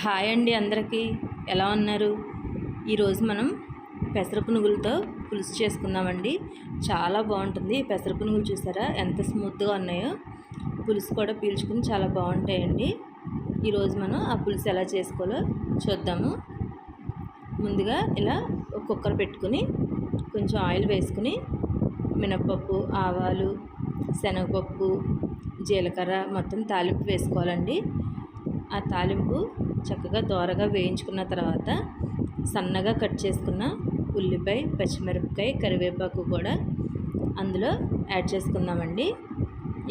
Hi అండి అందరికీ. ఎలా ఉన్నారు? ఈరోజు మనం పెసర పునుగులతో పులుసు చేసుకుందామండి. చాలా బాగుంటుంది. ఈ పెసర పునుగులు చూసారా? ఎంత స్మూత్గా ఉన్నాయో. పులుసు కూడా పీల్చుకుని చాలా బాగుంటాయండి. ఈరోజు మనం ఆ పులుసు ఎలా చేసుకోవాలో చూద్దాము. ముందుగా ఇలా ఒక కుక్కర్ పెట్టుకుని కొంచెం ఆయిల్ వేసుకుని మినప్పప్పు ఆవాలు శనగపప్పు జీలకర్ర మొత్తం తాలింపు వేసుకోవాలండి. ఆ తాలింపు చక్కగా దోరగా వేయించుకున్న తర్వాత సన్నగా కట్ చేసుకున్న ఉల్లిపాయ పచ్చిమిరపకాయ కరివేపాకు కూడా అందులో యాడ్ చేసుకుందామండి.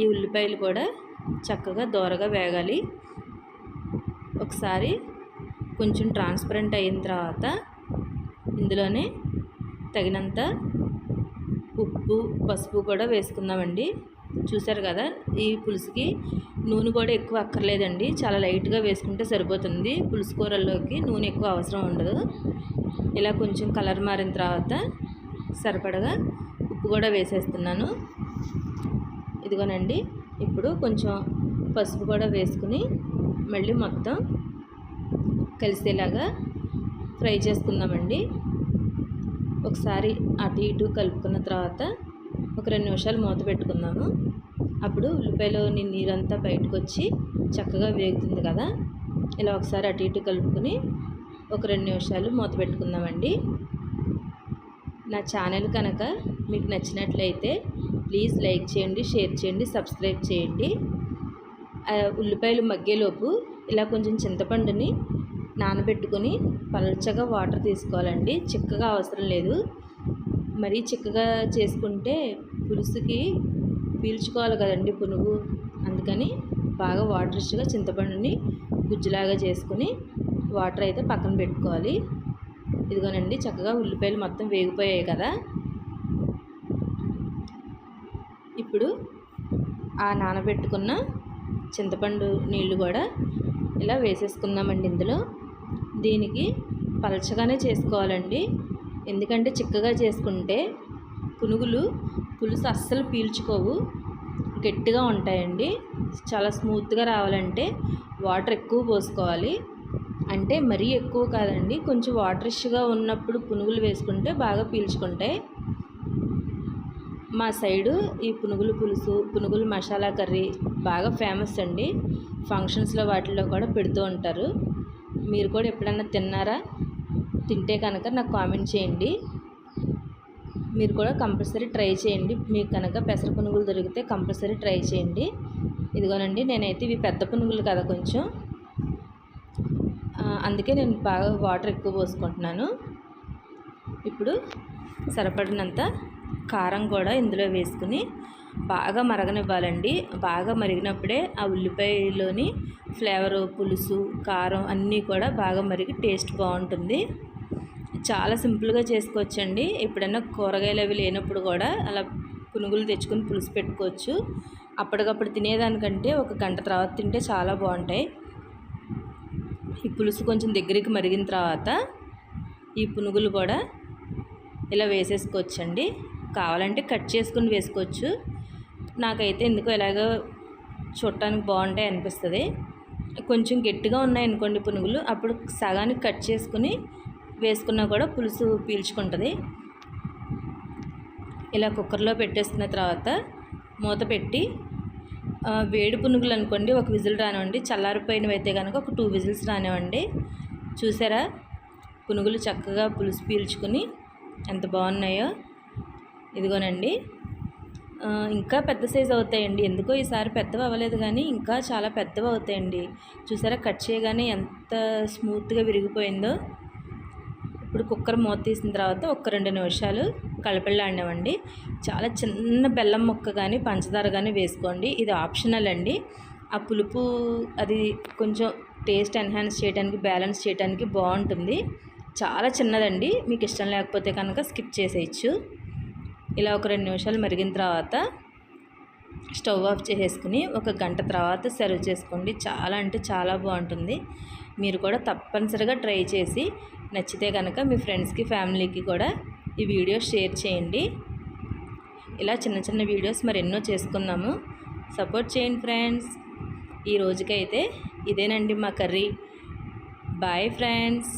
ఈ ఉల్లిపాయలు కూడా చక్కగా దోరగా వేగాలి. ఒకసారి కొంచెం ట్రాన్స్పరెంట్ అయిన తర్వాత ఇందులోనే తగినంత ఉప్పు పసుపు కూడా వేసుకుందామండి. చూసారు కదా ఈ పులుసుకి. నూనె కూడా ఎక్కువ అక్కర్లేదండి. చాలా లైట్గా వేసుకుంటే సరిపోతుంది. పులుసు కూరల్లోకి నూనె ఎక్కువ అవసరం ఉండదు. ఇలా కొంచెం కలర్ మారిన తర్వాత సరిపడగా ఉప్పు కూడా వేసేస్తున్నాను. ఇదిగోనండి ఇప్పుడు కొంచెం పసుపు కూడా వేసుకుని మళ్ళీ మొత్తం కలిసేలాగా ఫ్రై చేసుకుందామండి. ఒకసారి అటు ఇటు కలుపుకున్న తర్వాత ఒక రెండు నిమిషాలు మూత పెట్టుకుందాము. అప్పుడు ఉల్లిపాయలోని నీరంతా బయటకు వచ్చి చక్కగా వేగుతుంది కదా. ఇలా ఒకసారి అటు ఇటు కలుపుకొని ఒక రెండు నిమిషాలు మూత పెట్టుకుందామండి. నా ఛానల్ కనుక మీకు నచ్చినట్లయితే ప్లీజ్ లైక్ చేయండి షేర్ చేయండి సబ్స్క్రైబ్ చేయండి. ఉల్లిపాయలు మగ్గేలోపు ఇలా కొంచెం చింతపండుని నానబెట్టుకొని పలచగా వాటర్ తీసుకోవాలండి. చిక్కగా అవసరం లేదు. మరీ చిక్కగా చేసుకుంటే పులుసుకి పీల్చుకోవాలి కదండి పునుగు. అందుకని బాగా వాటర్ వాటరిష్గా చింతపండుని గుజ్జులాగా చేసుకుని వాటర్ అయితే పక్కన పెట్టుకోవాలి. ఇదిగోనండి చక్కగా ఉల్లిపాయలు మొత్తం వేగిపోయాయి కదా. ఇప్పుడు ఆ నానబెట్టుకున్న చింతపండు నీళ్ళు కూడా ఇలా వేసేసుకుందామండి ఇందులో. దీనికి పలచగానే చేసుకోవాలండి. ఎందుకంటే చిక్కగా చేసుకుంటే పునుగులు పులుసు అస్సలు పీల్చుకోవు. గట్టిగా ఉంటాయండి. చాలా స్మూత్గా రావాలంటే వాటర్ ఎక్కువ పోసుకోవాలి. అంటే మరీ ఎక్కువ కాదండి. కొంచెం వాటరిష్గా ఉన్నప్పుడు పునుగులు వేసుకుంటే బాగా పీల్చుకుంటాయి. మా సైడు ఈ పునుగులు పులుసు పునుగులు మసాలా కర్రీ బాగా ఫేమస్ అండి. ఫంక్షన్స్లో వాటిల్లో కూడా పెడుతూ ఉంటారు. మీరు కూడా ఎప్పుడన్నా తిన్నారా? తింటే కనుక నాకు కామెంట్ చేయండి. మీరు కూడా కంపల్సరీ ట్రై చేయండి. మీకు కనుక పెసర పునుగులు దొరికితే కంపల్సరీ ట్రై చేయండి. ఇదిగోనండి నేనైతే ఇవి పెద్ద పునుగులు కదా కొంచెం. అందుకే నేను బాగా వాటర్ ఎక్కువ పోసుకుంటున్నాను. ఇప్పుడు సరిపడినంత కారం కూడా ఇందులో వేసుకుని బాగా మరగనివ్వాలండి. బాగా మరిగినప్పుడే ఆ ఉల్లిపాయలోని ఫ్లేవరు పులుసు కారం అన్నీ కూడా బాగా మరిగి టేస్ట్ బాగుంటుంది. చాలా సింపుల్గా చేసుకోవచ్చండి. ఎప్పుడైనా కూరగాయలు అవి లేనప్పుడు కూడా అలా పునుగులు తెచ్చుకొని పులుసు పెట్టుకోవచ్చు. అప్పటికప్పుడు తినేదానికంటే ఒక గంట తర్వాత తింటే చాలా బాగుంటాయి. ఈ పులుసు కొంచెం దగ్గరికి మరిగిన తర్వాత ఈ పునుగులు కూడా ఇలా వేసేసుకోవచ్చండి. కావాలంటే కట్ చేసుకుని వేసుకోవచ్చు. నాకైతే ఎందుకో ఇలాగ చూడటానికి బాగుంటాయి అనిపిస్తుంది. కొంచెం గట్టిగా ఉన్నాయనుకోండి పునుగులు అప్పుడు సగానికి కట్ చేసుకుని వేసుకున్నా కూడా పులుసు పీల్చుకుంటుంది. ఇలా కుక్కర్లో పెట్టేసుకున్న తర్వాత మూత పెట్టి వేడి పునుగులు అనుకోండి ఒక విజిల్ రానివ్వండి చల్లారిపోయినవి అయితే కనుక ఒక టూ విజిల్స్ రానివ్వండి. చూసారా? పునుగులు చక్కగా పులుసు పీల్చుకుని ఎంత బాగున్నాయో. ఇదిగోనండి. ఇంకా పెద్ద సైజు అవుతాయండి. ఎందుకో ఈసారి పెద్దవి అవ్వలేదు కానీ ఇంకా చాలా పెద్దవి అవుతాయండి. చూసారా? కట్ చేయగానే ఎంత స్మూత్గా విరిగిపోయిందో. ఇప్పుడు కుక్కర్ మూత తీసిన తర్వాత ఒక రెండు నిమిషాలు కలపెళ్ళాడినామండి చాలా చిన్న బెల్లం ముక్క కానీ పంచదార కానీ వేసుకోండి. ఇది ఆప్షనల్ అండి. ఆ పులుపు అది కొంచెం టేస్ట్ ఎన్హాన్స్ చేయడానికి బ్యాలెన్స్ చేయడానికి బాగుంటుంది. చాలా చిన్నదండి. మీకు ఇష్టం లేకపోతే కనుక స్కిప్ చేసేయచ్చు. ఇలా ఒక రెండు నిమిషాలు మరిగిన తర్వాత స్టవ్ ఆఫ్ చేసేసుకుని ఒక గంట తర్వాత సర్వ్ చేసుకోండి. చాలా అంటే చాలా బాగుంటుంది. మీరు కూడా తప్పనిసరిగా ట్రై చేసి నచ్చితే కనుక మీ ఫ్రెండ్స్కి ఫ్యామిలీకి కూడా ఈ వీడియో షేర్ చేయండి. ఇలా చిన్న చిన్న వీడియోస్ మరి ఎన్నో చేసుకుందాము. సపోర్ట్ చేయండి ఫ్రెండ్స్. ఈ రోజుకైతే ఇదేనండి మా కర్రీ. Bye friends.